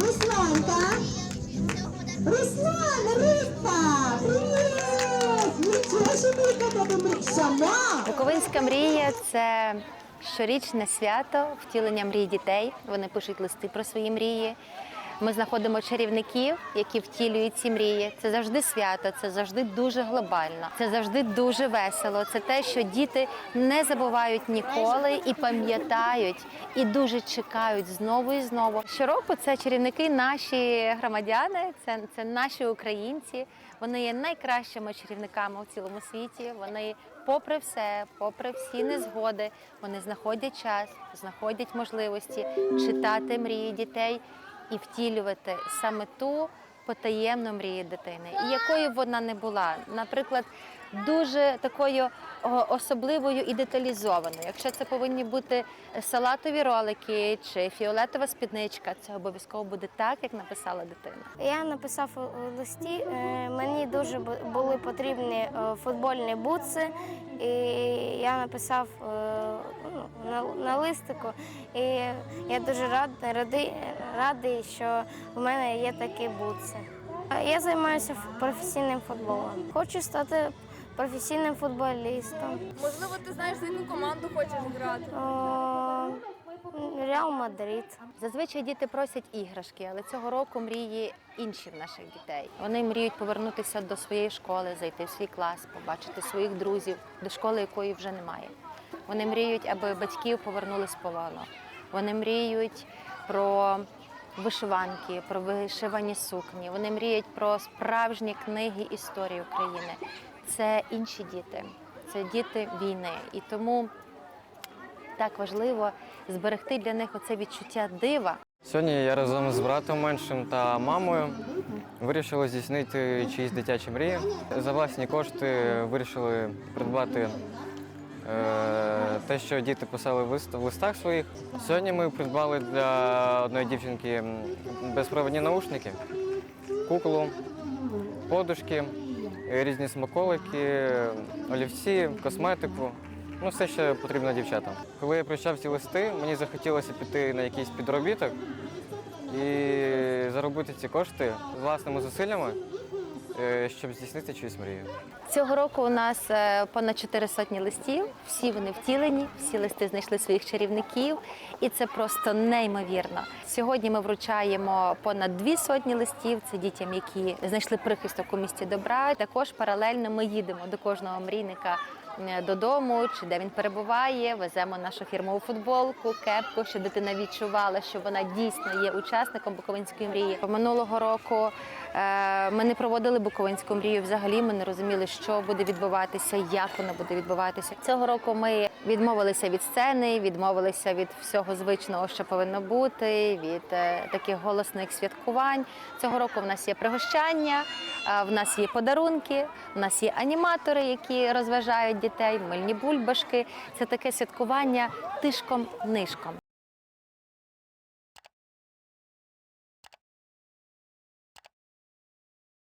Русланка. Руслан, рибка, привіт! Нічого собі, яка тебе. Сама. Буковинська мрія це щорічне свято втілення мрій дітей. Вони пишуть листи про свої мрії. Ми знаходимо чарівників, які втілюють ці мрії. Це завжди свято, це завжди дуже глобально, це завжди дуже весело. Це те, що діти не забувають ніколи і пам'ятають, і дуже чекають знову і знову. Щороку це чарівники, наші громадяни, це, це наші українці. Вони є найкращими чарівниками у цілому світі. Вони, попри все, попри всі незгоди, вони знаходять час, знаходять можливості читати мрії дітей і втілювати саме ту потаємну мрію дитини, і якою б вона не була. Наприклад, дуже такою особливою і деталізованою. Якщо це повинні бути салатові ролики чи фіолетова спідничка, це обов'язково буде так, як написала дитина. Я написав у листі, е, мені дуже бу- були потрібні е, футбольні бутси, і я написав е, ну, на, листику. І я дуже рад, радий, радий, що в мене є такі бутси. Я займаюся професійним футболом. Хочу стати професійним футболістом. Можливо, ти знаєш, за яку команду хочеш грати. О, Реал Мадрид. Зазвичай діти просять іграшки, але цього року мрії інші в наших дітей. Вони мріють повернутися до своєї школи, зайти в свій клас, побачити своїх друзів, до школи якої вже немає. Вони мріють, аби батьків повернули з полону. Вони мріють про вишиванки, про вишивані сукні. Вони мріють про справжні книги історії України. Це інші діти, це діти війни. І тому так важливо зберегти для них оце відчуття дива. Сьогодні я разом з братом меншим та мамою вирішили здійснити чиїсь дитячі мрії. За власні кошти вирішили придбати те, що діти писали в лист- в листах своїх. Сьогодні ми придбали для одної дівчинки м, безпровідні наушники, куклу, подушки, е, різні смаколики, олівці, косметику. Ну, все, що потрібно дівчатам. Коли я прочитав ці листи, мені захотілося піти на якийсь підробіток і заробити ці кошти власними зусиллями, е, щоб здійснити чиюсь мрію. Цього року у нас е, понад чотири сотні листів. Всі вони втілені, всі листи знайшли своїх чарівників, і це просто неймовірно. Сьогодні ми вручаємо понад дві сотні листів. Це дітям, які знайшли прихисток у місті добра. Також паралельно ми їдемо до кожного мрійника. Е, Додому чи де він перебуває, веземо нашу фірмову футболку, кепку, щоб дитина відчувала, що вона дійсно є учасником Буковинської мрії. Минулого року е, ми не проводили Буковинську мрію. Взагалі ми не розуміли, що буде відбуватися, як воно буде відбуватися. Цього року ми відмовилися від сцени, відмовилися від всього звичного, що повинно бути, від е, таких голосних святкувань. Цього року в нас є пригощання, в нас є подарунки, в нас є аніматори, які розважають дітей, мильні бульбашки. Це таке святкування тишком-нишком.